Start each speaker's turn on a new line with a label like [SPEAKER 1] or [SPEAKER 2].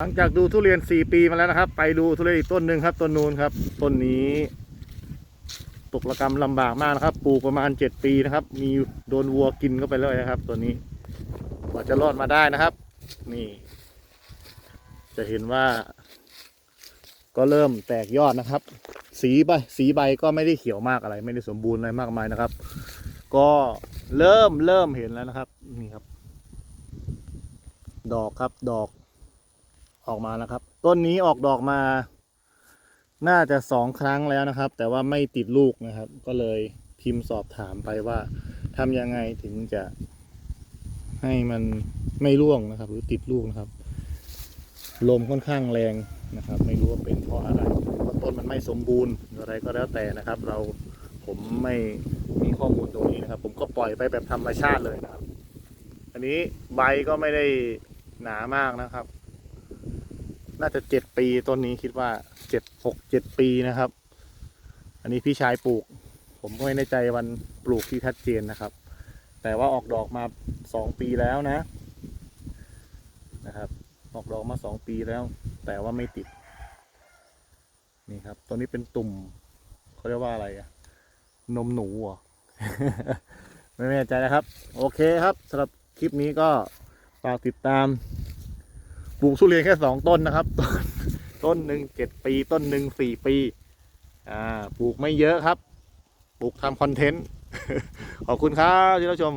[SPEAKER 1] หลังจากดูทุเรียน 4 ปีมาแล้วนะครับ ไปดูทุเรียนอีกต้นหนึ่งครับต้นนูนครับต้นนี้ตกระกรรมลำบากมากนะครับ ปลูกประมาณ 7 ปีนะครับ มีโดนวัวกินเข้าไปเลยนะครับตัวนี้กว่าจะรอดมาได้นะครับ นี่ จะเห็นว่า ก็เริ่มแตกยอดนะครับ สีใบสีใบก็ไม่ได้เขียวมากอะไร ไม่ได้สมบูรณ์อะไรมากมายนะครับ ก็เริ่มเริ่มเห็นแล้วนะครับ นี่ครับ ดอกครับดอก ออกมานะครับ ต้นนี้ออกดอกมา น่าจะสองครั้งแล้วนะครับ แต่ว่าไม่ติดลูกนะครับ ก็เลยพิมพ์สอบถามไปว่าทำยังไงถึงจะ ให้มันไม่ร่วงนะครับ หรือติดลูกนะครับ ลมค่อนข้างแรงนะครับ ไม่รู้ว่าเป็นเพราะอะไรเพราะต้นมันไม่สมบูรณ์อะไรก็แล้วแต่นะครับ เราผมไม่มีข้อมูลตรงนี้นะครับ ผมก็ปล่อยไปแบบธรรมชาติเลยนะครับ อันนี้ใบก็ไม่ได้หนามากนะครับ น่าจะเจ็ดปีต้นนี้คิดว่าเจ็ดหกเจ็ดปีนะครับ อันนี้พี่ชายปลูก ผมก็ไม่แน่ใจวันปลูกที่ชัดเจนนะครับ แต่ว่าออกดอกมาสองปีแล้วนะ นะครับ ออกดอกมาสองปีแล้ว แต่ว่าไม่ติด นี่ครับตัวนี้เป็นตุ่มเขาเรียกว่าอะไรอะนมหนูเหรอไม่แน่ใจนะครับ โอเคครับสำหรับคลิปนี้ก็ฝากติดตาม ปลูกทุเรียนแค่สองต้นนะครับต้นต้นหนึ่งเจ็ดปี ต้นหนึ่งสี่ปี อ่า ปลูกไม่เยอะครับ ปลูกทำคอนเทนต์ ขอบคุณครับที่รับชม